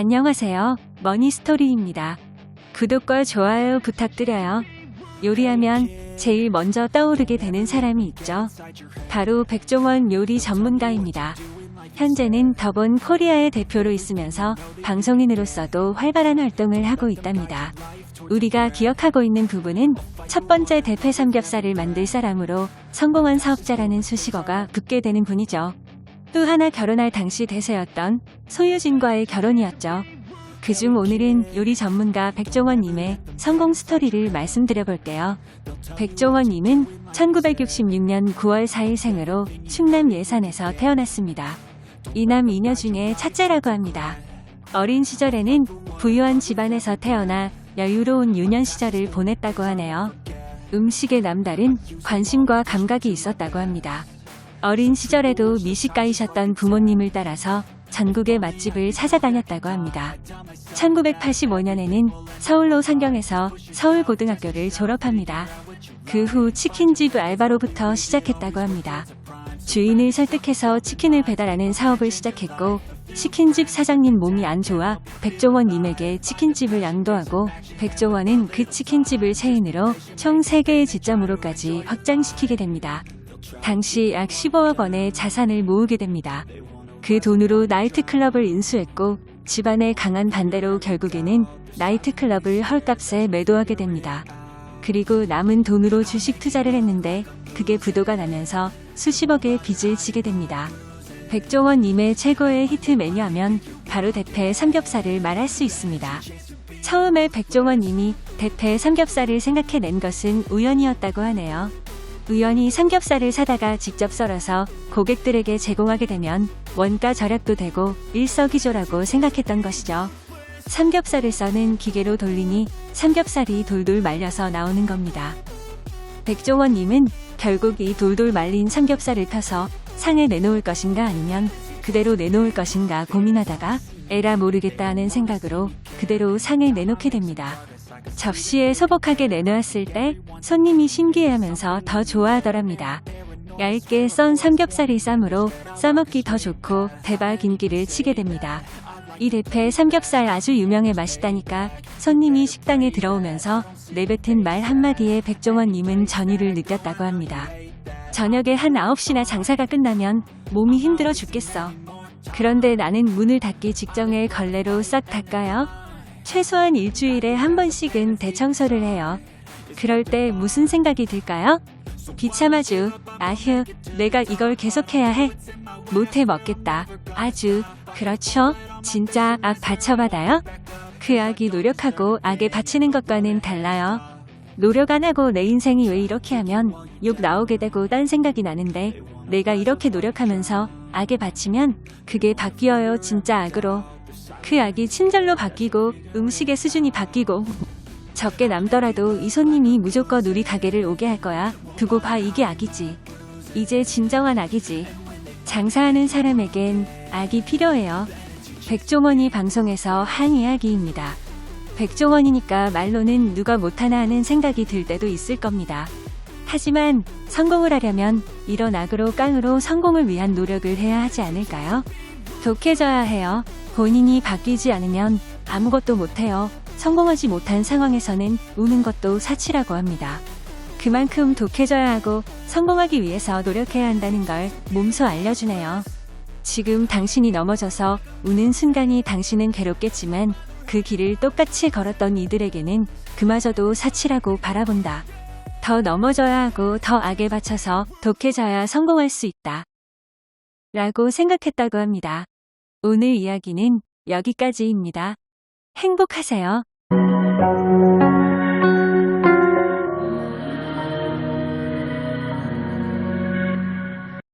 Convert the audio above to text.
안녕하세요. 머니스토리입니다. 구독과 좋아요 부탁드려요. 요리하면 제일 먼저 떠오르게 되는 사람이 있죠. 바로 백종원 요리 전문가입니다. 현재는 더본 코리아의 대표로 있으면서 방송인으로서도 활발한 활동을 하고 있답니다. 우리가 기억하고 있는 부분은 첫 번째 대패 삼겹살을 만들 사람으로 성공한 사업자라는 수식어가 붙게 되는 분이죠. 또 하나 결혼할 당시 대세였던 소유진과의 결혼이었죠. 그중 오늘은 요리 전문가 백종원님의 성공 스토리를 말씀드려 볼게요. 백종원님은 1966년 9월 4일 생으로 충남 예산에서 태어났습니다. 이남 이녀 중에 첫째라고 합니다. 어린 시절에는 부유한 집안에서 태어나 여유로운 유년 시절을 보냈다고 하네요. 음식에 남다른 관심과 감각이 있었다고 합니다. 어린 시절에도 미식가이셨던 부모님을 따라서 전국의 맛집을 찾아다녔다고 합니다. 1985년에는 서울로 상경해서 서울고등학교를 졸업합니다. 그 후 치킨집 알바로부터 시작했다고 합니다. 주인을 설득해서 치킨을 배달하는 사업을 시작했고 치킨집 사장님 몸이 안 좋아 백종원님에게 치킨집을 양도하고 백종원은 그 치킨집을 체인으로 총 3개의 지점으로까지 확장시키게 됩니다. 당시 약 15억 원의 자산을 모으게 됩니다. 그 돈으로 나이트클럽을 인수했고 집안의 강한 반대로 결국에는 나이트클럽을 헐값에 매도하게 됩니다. 그리고 남은 돈으로 주식 투자를 했는데 그게 부도가 나면서 수십억의 빚을 지게 됩니다. 백종원님의 최고의 히트 메뉴 하면 바로 대패 삼겹살을 말할 수 있습니다. 처음에 백종원님이 대패 삼겹살을 생각해낸 것은 우연이었다고 하네요. 우연히 삼겹살을 사다가 직접 썰어서 고객들에게 제공하게 되면 원가 절약도 되고 일석이조라고 생각했던 것이죠. 삼겹살을 써는 기계로 돌리니 삼겹살이 돌돌 말려서 나오는 겁니다. 백종원님은 결국 이 돌돌 말린 삼겹살을 펴서 상에 내놓을 것인가 아니면 그대로 내놓을 것인가 고민하다가 에라 모르겠다 하는 생각으로 그대로 상에 내놓게 됩니다. 접시에 소복하게 내놓았을 때 손님이 신기해하면서 더 좋아하더랍니다. 얇게 썬 삼겹살이 쌈으로 싸먹기 더 좋고 대박 인기를 치게 됩니다. 이 대패 삼겹살 아주 유명해 맛있다니까 손님이 식당에 들어오면서 내뱉은 말 한마디에 백종원님은 전율을 느꼈다고 합니다. 저녁에 한 9시나 장사가 끝나면 몸이 힘들어 죽겠어. 그런데 나는 문을 닫기 직전에 걸레로 싹 닦아요. 최소한 일주일에 한 번씩은 대청소를 해요. 그럴 때 무슨 생각이 들까요? 비참하죠. 아휴, 내가 이걸 계속해야 해. 못해 먹겠다. 아주, 그렇죠. 진짜 악 바쳐받아요? 그 악이 노력하고 악에 바치는 것과는 달라요. 노력 안 하고 내 인생이 왜 이렇게 하면 욕 나오게 되고 딴 생각이 나는데 내가 이렇게 노력하면서 악에 바치면 그게 바뀌어요 진짜 악으로. 그 악이 친절로 바뀌고 음식의 수준이 바뀌고 적게 남더라도 이 손님이 무조건 우리 가게를 오게 할 거야. 두고 봐 이게 악이지. 이제 진정한 악이지. 장사하는 사람에겐 악이 필요해요. 백종원이 방송에서 한 이야기입니다. 백종원이니까 말로는 누가 못하나 하는 생각이 들 때도 있을 겁니다. 하지만 성공을 하려면 이런 악으로 깡으로 성공을 위한 노력을 해야 하지 않을까요? 독해져야 해요. 본인이 바뀌지 않으면 아무것도 못해요. 성공하지 못한 상황에서는 우는 것도 사치라고 합니다. 그만큼 독해져야 하고 성공하기 위해서 노력해야 한다는 걸 몸소 알려주네요. 지금 당신이 넘어져서 우는 순간이 당신은 괴롭겠지만 그 길을 똑같이 걸었던 이들에게는 그마저도 사치라고 바라본다. 더 넘어져야 하고 더 악에 바쳐서 독해져야 성공할 수 있다. 라고 생각했다고 합니다. 오늘 이야기는 여기까지입니다. 행복하세요.